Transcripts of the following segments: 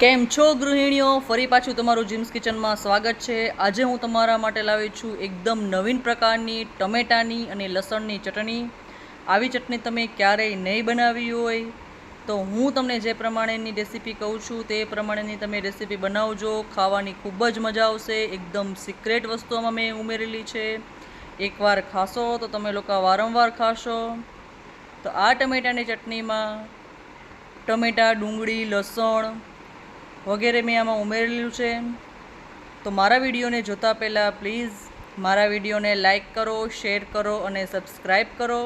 કેમ છો ગૃહિણીઓ? ફરી પાછું તમારું જીમ્સ કિચનમાં સ્વાગત છે. આજે હું તમારા માટે લાવી છું એકદમ નવીન પ્રકારની ટમેટાની અને લસણની ચટણી. આવી ચટણી તમે ક્યારેય નહીં બનાવી હોય. તો હું તમને જે પ્રમાણેની રેસીપી કહું છું, તે પ્રમાણેની તમે રેસીપી બનાવજો. ખાવાની ખૂબ જ મજા આવશે. એકદમ સિક્રેટ વસ્તુઓમાં મેં ઉમેરેલી છે. એકવાર ખાશો તો તમે લોકો વારંવાર ખાશો. તો આ ટમેટાની ચટણીમાં ટમેટા, ડુંગળી, લસણ વગેરે મેં આમાં ઉમેરેલું છે. તો મારા વિડીયોને જોતા પહેલાં પ્લીઝ મારા વિડીયોને લાઈક કરો, શેર કરો અને સબસ્ક્રાઈબ કરો.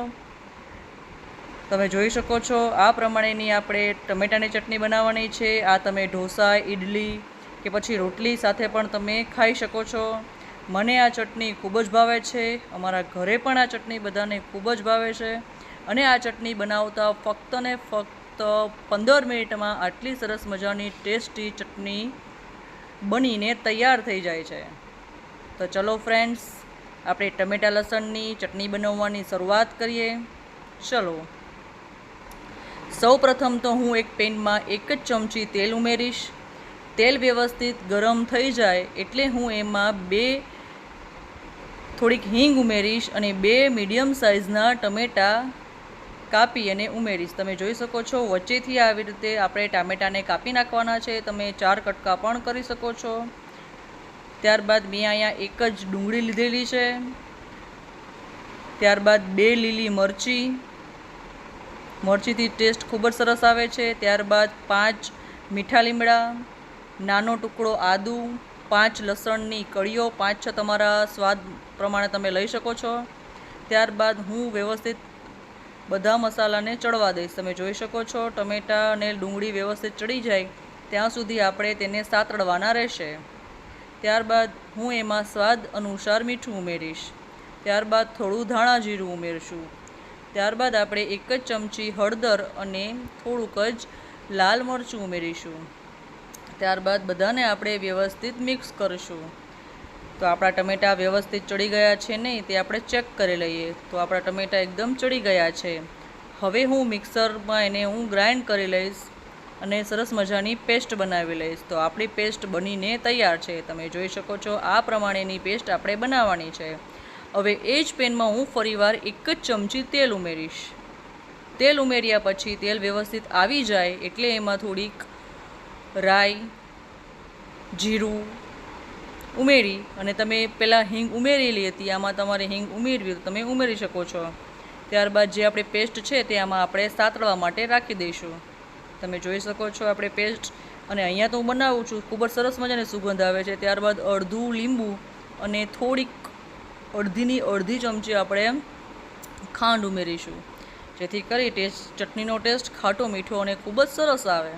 તમે જોઈ શકો છો, આ પ્રમાણેની આપણે ટમેટાની ચટણી બનાવવાની છે. આ તમે ઢોસા ઇડલી કે પછી રોટલી સાથે પણ તમે ખાઈ શકો છો. મને આ ચટણી ખૂબ જ ભાવે છે. અમારા ઘરે પણ આ ચટણી બધાને ખૂબ જ ભાવે છે. અને આ ચટણી બનાવતા ફક્ત ને ફક્ત પંદર મિનિટમાં આટલી સરસ મજાની ટેસ્ટી ચટણી બનીને તૈયાર થઈ જાય છે. તો ચલો ફ્રેન્ડ્સ આપણે ટમેટા લસણની ચટણી બનાવવાની શરૂઆત કરીએ. ચલો. સૌ પ્રથમ તો હું એક પેનમાં એક જ ચમચી તેલ ઉમેરીશ. તેલ વ્યવસ્થિત ગરમ થઈ જાય એટલે હું એમાં બે થોડીક હિંગ ઉમેરીશ અને બે મીડિયમ સાઇઝના ટમેટા કાપી અને ઉમેરીશ. તમે જોઈ શકો છો, વચ્ચેથી આવી રીતે આપણે ટામેટાને કાપી નાખવાના છે. તમે ચાર કટકા પણ કરી શકો છો. ત્યારબાદ મેં અહીંયા એક જ ડુંગળી લીધેલી છે. ત્યારબાદ બે લીલી મરચી. મરચીથી ટેસ્ટ ખૂબ જ સરસ આવે છે. ત્યારબાદ પાંચ મીઠા લીમડા, નાનો ટુકડો આદુ, પાંચ લસણની કળીઓ, પાંચ છ તમારા સ્વાદ પ્રમાણે તમે લઈ શકો છો. ત્યારબાદ હું વ્યવસ્થિત બધા મસાલાને ચડવા દઈશ. તમે જોઈ શકો છો, ટમેટાં અને ડુંગળી વ્યવસ્થિત ચડી જાય. ત્યાં સુધી આપણે તેને સાતડવાના રહેશે. ત્યારબાદ હું એમાં સ્વાદ અનુસાર મીઠું ઉમેરીશ. ત્યારબાદ થોડું ધાણા જીરું ઉમેરશું. ત્યારબાદ આપણે એક જ ચમચી હળદર અને થોડુંક જ લાલ મરચું ઉમેરીશું. ત્યારબાદ બધાને આપણે વ્યવસ્થિત મિક્સ કરીશું. તો આપણા ટમેટાં વ્યવસ્થિત ચડી ગયા છે નહીં તે આપણે ચેક કરી લઈએ. તો આપણા ટમેટાં એકદમ ચડી ગયા છે. હવે હું મિક્સરમાં એને હું ગ્રાઇન્ડ કરી લઈશ અને સરસ મજાની પેસ્ટ બનાવી લઈશ. તો આપણી પેસ્ટ બનીને તૈયાર છે. તમે જોઈ શકો છો આ પ્રમાણેની પેસ્ટ આપણે બનાવવાની છે. હવે એ જ પેનમાં હું ફરીવાર એક જ ચમચી તેલ ઉમેરીશ. તેલ ઉમેર્યા પછી તેલ વ્યવસ્થિત આવી જાય એટલે એમાં થોડીક રાઈ, જીરું ઉમેરી અને તમે પહેલાં હિંગ ઉમેરેલી હતી, આમાં તમારે હિંગ ઉમેરવી તમે ઉમેરી શકો છો. ત્યારબાદ જે આપણે પેસ્ટ છે તે આમાં આપણે સાતળવા માટે રાખી દઈશું. તમે જોઈ શકો છો આપણે પેસ્ટ અને અહીંયા તો હું બનાવું છું, ખૂબ જ સરસ મજાની સુગંધ આવે છે. ત્યારબાદ અડધું લીંબુ અને થોડીક અડધીની અડધી ચમચી આપણે ખાંડ ઉમેરીશું. જેથી કરી ટેસ્ટ, ચટણીનો ટેસ્ટ ખાટો મીઠો અને ખૂબ જ સરસ આવે.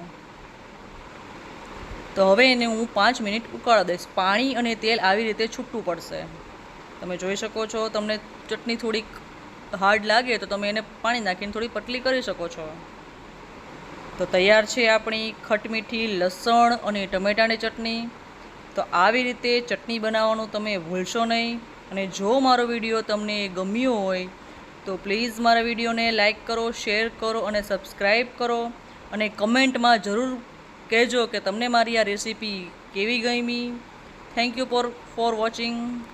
તો હવે એને હું પાંચ મિનિટ ઉકાળવા દઈશ. પાણી અને તેલ આવી રીતે છૂટવું પડશે. તમે જોઈ શકો છો, તમને ચટણી થોડીક હાર્ડ લાગે તો તમે એને પાણી નાખીને થોડી પતલી કરી શકો છો. તો તૈયાર છે આપણી ખટમીઠી લસણ અને ટમેટાની ચટણી. તો આવી રીતે ચટણી બનાવવાનું તમે ભૂલશો નહીં. અને જો મારો વીડિયો તમને ગમ્યો હોય, તો પ્લીઝ મારા વિડીયોને લાઇક કરો, શેર કરો અને સબસ્ક્રાઈબ કરો. અને કમેન્ટમાં જરૂર કહેજો કે તમને મારી આ રેસીપી કેવી ગમી. Thank you for for watching